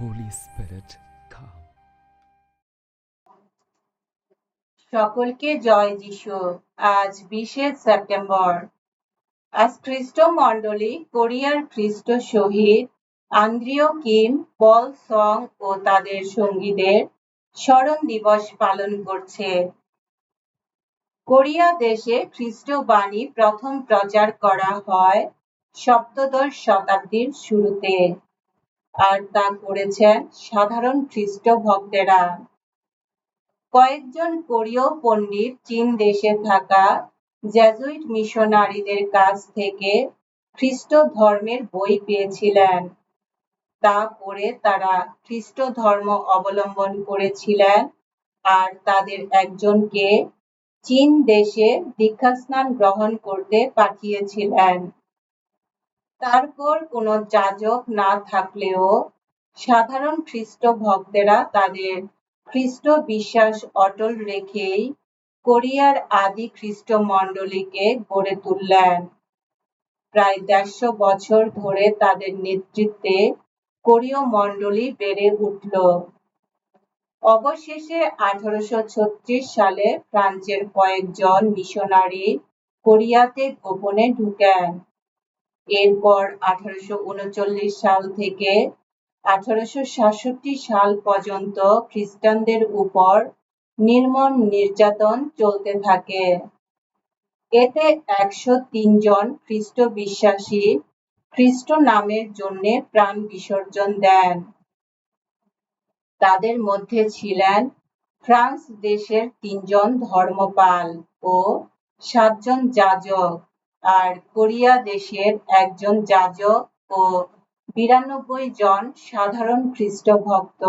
Holy Spirit, come. সকলকে জয় যিশু। আজ বিশে সেপ্টেম্বর। আজ খ্রিস্ট মণ্ডলী কোরিয়ার খ্রিস্ট শহীদ আন্দ্রিয় কিম পল সং ও তাদের সঙ্গীদের স্মরণ দিবস পালন করছে। কোরিয়া দেশে খ্রিস্ট বাণী প্রথম প্রচার করা হয় সপ্তদশ শতাব্দীর শুরুতে। আর তা করেছেন সাধারণ খ্রিস্ট ভক্তেরা কয়েকজন কোরীয় পণ্ডিত চীন দেশে থাকা জেজুইট মিশনারিদের কাছ থেকে খ্রিস্ট ধর্মের বই পেয়েছিলেন। তা পড়ে তারা খ্রিস্ট ধর্ম অবলম্বন করেছিলেন আর তাদের একজনকে চীন দেশে দীক্ষাস্নান গ্রহণ করতে পাঠিয়েছিলেন। তারপর কোনো যাজক না থাকলেও সাধারণ খ্রিস্ট ভক্তেরা তাদের খ্রিস্ট বিশ্বাস অটল রেখেই কোরিয়ার আদি খ্রিস্ট মণ্ডলীকে গড়ে তুললেন। প্রায় দেড়শো বছর ধরে তাদের নেতৃত্বে কোরীয় মণ্ডলী বেড়ে উঠল। অবশেষে আঠারোশো ছত্রিশ সালে ফ্রান্সের কয়েকজন মিশনারি কোরিয়াতে গোপনে ঢুকেন। এরপর আঠারোশো উনচল্লিশ সাল থেকে আঠারোশো সাতষট্টি সাল পর্যন্ত খ্রিস্টানদের উপর নির্মম নির্যাতন চলতে থাকে। এতে একশো জন খ্রিস্ট বিশ্বাসী খ্রিস্ট নামের জন্য প্রাণ বিসর্জন দেন। তাদের মধ্যে ছিলেন ফ্রান্স দেশের তিনজন ধর্মপাল ও সাতজন যাজক। আর কোরিয়া দেশের একজন যাজক ও বিরানব্বই জন সাধারণ খ্রিস্ট ভক্ত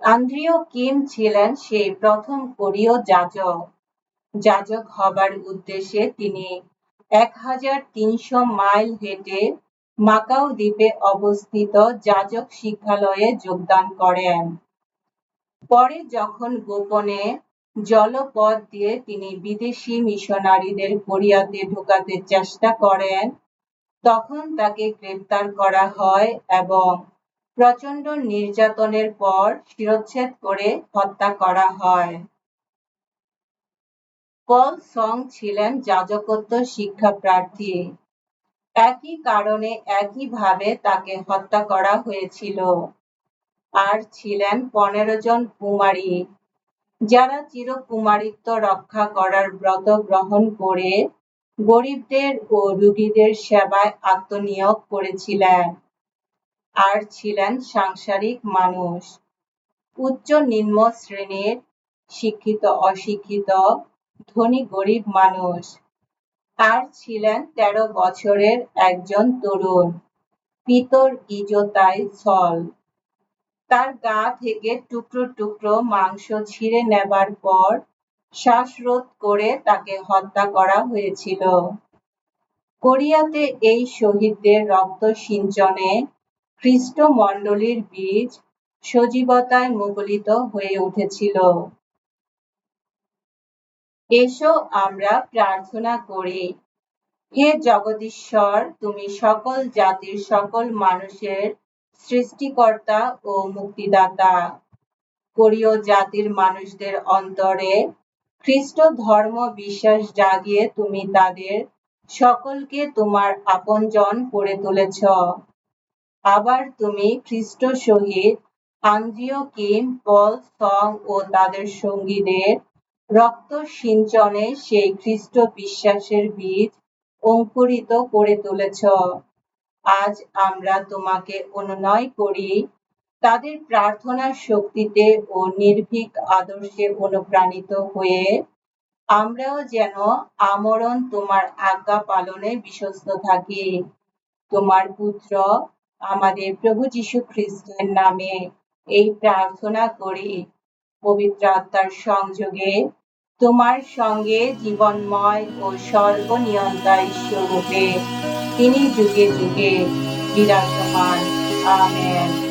আন্দ্রিয় কিম ছিলেন সেই প্রথম কোরীয় যাজক। যাজক হবার উদ্দেশ্যে তিনি এক হাজার তিনশো মাইল হেঁটে মাকাও দ্বীপে অবস্থিত যাজক শিক্ষালয়ে যোগদান করেন। পরে যখন গোপনে জলপথ দিয়ে তিনি বিদেশি মিশনারিদের কোরিয়াতে ঢোকাতে চেষ্টা করেন। তখন তাকে গ্রেপ্তার করা হয় এবং প্রচণ্ড নির্যাতনের পর শিরচ্ছেদ করে হত্যা করা হয়। পল সং ছিলেন যাজকত্ব শিক্ষা প্রার্থী। একই কারণে একইভাবে তাকে হত্যা করা হয়েছিল। আর ছিলেন পনেরো জন কুমারী। যারা চিরকুমারিত্ব রক্ষা করার ব্রত গ্রহণ করে গরিবদের ও রুগীদের সেবায় আত্মনিয়োগ করেছিলেন আর ছিলেন সাংসারিক মানুষ। উচ্চ নিম্ন শ্রেণির শিক্ষিত, অশিক্ষিত, ধনী, গরিব মানুষ। আর ছিলেন তেরো বছরের একজন তরুণ। পিতর ইজোতাই ছল। তার গা থেকে টুকরো টুকরো মাংস ছিঁড়ে নেবার পর শ্বাসরোধ করে তাকে হত্যা করা হয়েছিল। কোরিয়াতে এই শহীদদের রক্ত সিঞ্চনে খ্রিস্ট মণ্ডলীর বীজ সজীবতায় মুগলিত হয়ে উঠেছিল। এসো আমরা প্রার্থনা করি, হে জগদীশ্বর, তুমি সকল জাতির সকল মানুষের সৃষ্টিকর্তা ও মুক্তিদাতা। কোরীয় জাতির মানুষদের অন্তরে খ্রিস্ট ধর্ম বিশ্বাস জাগিয়ে তুমি তাদের সকলকে তোমার আপনজন করে তুলেছ। আবার তুমি খ্রিস্ট সহিত আন্দ্রিয় কিম পল, সং ও তাদের সঙ্গীদের রক্ত সিঞ্চনে সেই খ্রিস্ট বিশ্বাসের বীজ অঙ্কুরিত করে তুলেছ। আজ আমরা তোমাকে অনুনয় করি। তাদের প্রার্থনার শক্তিতে ও নির্ভীক আদর্শে অনুপ্রাণিত হয়ে আমরাও যেন আমরণ তোমার আজ্ঞা পালনে বিশ্বস্ত থাকি। তোমার পুত্র আমাদের প্রভু যীশু খ্রিস্টের নামে এই প্রার্থনা করি। পবিত্র আত্মার সংযোগে তোমার সঙ্গে জীবনময় ও সর্বনিয়ন্তা ঈশ্বরূপে তিনি যুগে যুগে বিরাজমান। আমেন।